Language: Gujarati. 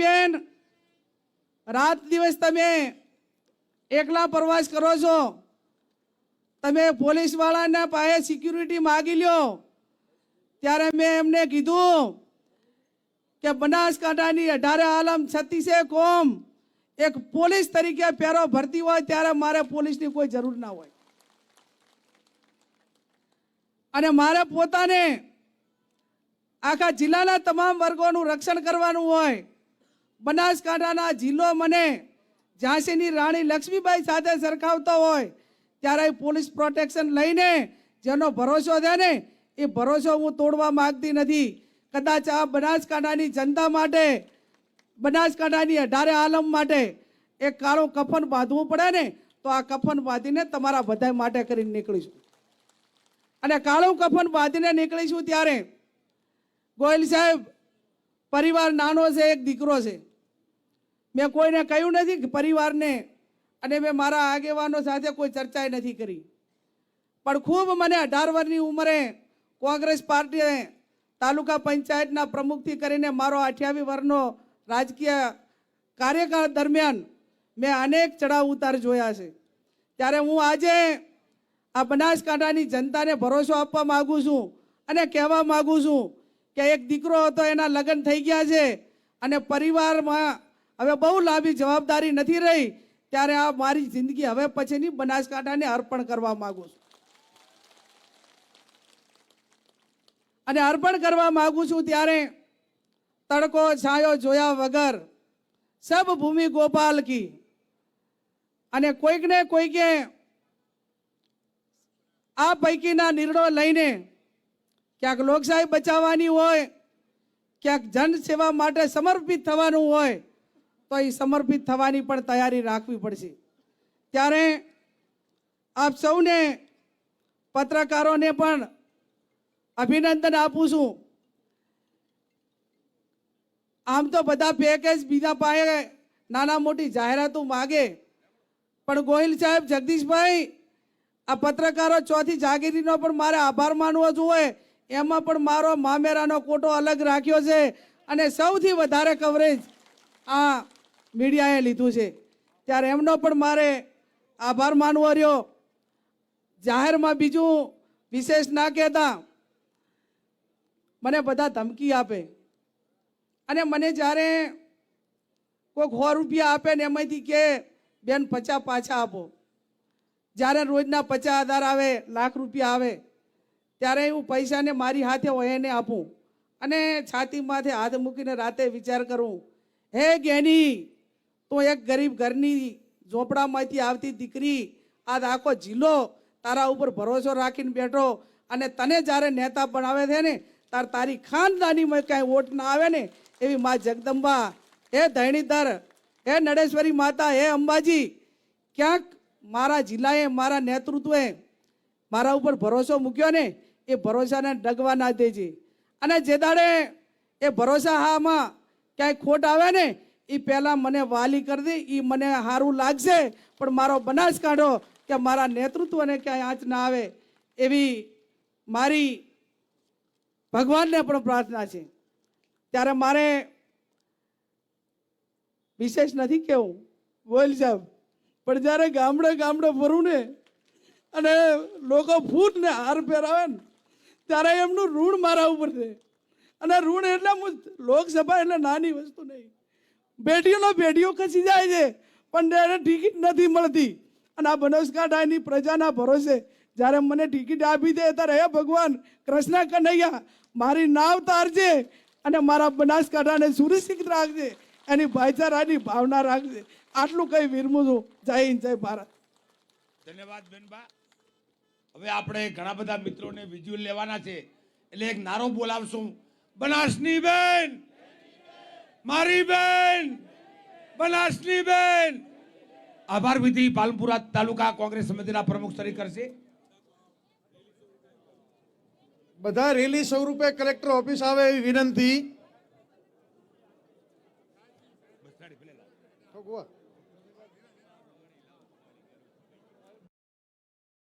બેન, રાત દિવસ તમે એકલા પ્રવાસ કરો છો. તમે પોલીસ વાળાના પાસે સિક્યુરિટી માગી લ્યો. ત્યારે મેં એમને કીધું કે બનાસકાંઠાની અઢારે આલમ છત્તીસે કોમ એક પોલીસ તરીકે પેરો ભરતી હોય ત્યારે મારે પોલીસની કોઈ જરૂર ના હોય. અને મારે પોતાને આખા જિલ્લાના તમામ વર્ગોનું રક્ષણ કરવાનું હોય. બનાસકાંઠાના જિલ્લો મને ઝાંસીની રાણી લક્ષ્મીબાઈ સાથે સરખાવતો હોય, ત્યારે પોલીસ પ્રોટેક્શન લઈને જેનો ભરોસો છે ને, એ ભરોસો હું તોડવા માગતી નથી. કદાચ આ બનાસકાંઠાની જનતા માટે, બનાસકાંઠાની અઢારે આલમ માટે એક કાળું કફન બાંધવું પડે ને, તો આ કફન બાંધીને તમારા બધા માટે કરીને નીકળીશું. અને કાળું કફન બાંધીને નીકળીશું ત્યારે ગોયલ સાહેબ, પરિવાર નાનો છે, એક દીકરો છે. મેં કોઈને કહ્યું નથી પરિવારને અને મેં મારા આગેવાનો સાથે કોઈ ચર્ચા નથી કરી. પણ ખૂબ મને અઢાર વર્ષની ઉંમરે કોંગ્રેસ પાર્ટીએ તાલુકા પંચાયતના પ્રમુખથી કરીને મારો અઠ્યાવીસ વર્ષનો રાજકીય કાર્યકાળ દરમિયાન મેં અનેક ચડાવ ઉતાર જોયા છે. ત્યારે હું આજે આ બનાસકાંઠાની જનતાને ભરોસો આપવા માગું છું અને કહેવા માગું છું કે એક દીકરો હતો, એના લગ્ન થઈ ગયા છે અને પરિવારમાં હવે બહુ લાંબી જવાબદારી નથી રહી, ત્યારે આ મારી જિંદગી હવે પછીની બનાસકાંઠાને અર્પણ કરવા માગું છું. અને અર્પણ કરવા માગું છું ત્યારે તડકો છાયો જોયા વગર સબ ભૂમિ ગોપાલ કી. અને કોઈકને કોઈકે આ પૈકીના નિર્ણયો લઈને ક્યાંક લોકશાહી બચાવવાની હોય, ક્યાંક જન સેવા માટે સમર્પિત થવાનું હોય તો એ સમર્પિત થવાની પણ તૈયારી રાખવી પડશે. ત્યારે આપ સૌને પત્રકારોને પણ અભિનંદન આપું છું. આમ તો બધા પેકેજ બીજા પાસે નાના મોટી જાહેરાતો માગે. પણ ગોહિલ સાહેબ, જગદીશભાઈ, આ પત્રકારો ચોથી જાગીરીનો પણ મારે આભાર માનવો જોઈએ. એમાં પણ મારો મામેરાનો કોટો અલગ રાખ્યો છે અને સૌથી વધારે કવરેજ આ મીડિયાએ લીધું છે. ત્યારે એમનો પણ મારે આભાર માનવો રહ્યો. જાહેરમાં બીજું વિશેષ ના કહેતા. મને બધા ધમકી આપે. અને મને જ્યારે કોઈક સો રૂપિયા આપે ને એમાંથી કે, બેન, પચાસ પાછા આપો. જ્યારે રોજના પચાસ હજાર આવે, લાખ રૂપિયા આવે, ત્યારે હું પૈસાને મારી હાથે હોય એને આપું. અને છાતી માથે હાથ મૂકીને રાતે વિચાર કરું, હે જ્ઞાની તું એક ગરીબ ઘરની ઝોપડામાંથી આવતી દીકરી આ આખો જિલ્લો તારા ઉપર ભરોસો રાખીને બેઠો અને તને જ્યારે નેતા બનાવે છે ને, તાર તારી ખાનદાનીમાં કાંઈ વોટ ના આવે ને, એવી મા જગદંબા, હે ધૈણીધર હે નડેશ્વરી માતા, હે અંબાજી, ક્યાંક મારા જિલ્લાએ મારા નેતૃત્વે મારા ઉપર ભરોસો મૂક્યો ને, એ ભરોસાને ડગવા ના દેજે. અને જે દાડે એ ભરોસા હામાં ક્યાંય ખોટ આવે ને એ પહેલાં મને વાલી કરી દે એ મને સારું લાગશે, પણ મારો બનાસકાંઠો કે મારા નેતૃત્વને ક્યાંય આંચ ના આવે એવી મારી ભગવાનને પણ પ્રાર્થના છે. ત્યારે મારે વિશેષ નથી કેવું, બોલ સાહેબ. પણ જ્યારે ગામડે ગામડે ફરું ને, અને લોકો ફૂટ ને હાર પહેરાવે ને, ત્યારે એમનું ઋણ મારા ઉપર છે. અને ઋણ એટલે લોકસભા એટલે નાની વસ્તુ નહીં. બેટીઓનો બેટીઓ ખસી જાય છે? પણ એને ટિકિટ નથી મળતી. અને આ બનાસકાંઠાની પ્રજાના ભરોસે જ્યારે મને ટિકિટ આપી દે ત્યારે હે ભગવાન, કૃષ્ણ કનૈયા, મારી નાવ તારજે અને મારા બનાસકાંઠાને સુરક્ષિત રાખજે. એની ભાઈચારાની ભાવના રાખજે. આટલું કઈ વિરમું છું. જય હિન્દ, જય ભારત. ધન્યવાદ બેનબા. હવે આપણે ઘણા બધા મિત્રોને વિઝ્યુઅલ લેવાના છે. એટલે એક નારો બોલાવશું. બનાસની બેન! મારી બેન, બનાસની બેન. આભાર વિધિ પાલનપુરા તાલુકા કોંગ્રેસ સમિતિના પ્રમુખ તરીકે કરશે બધા રેલી સ્વરૂપે કલેક્ટર ઓફિસ આવે એવી વિનંતી.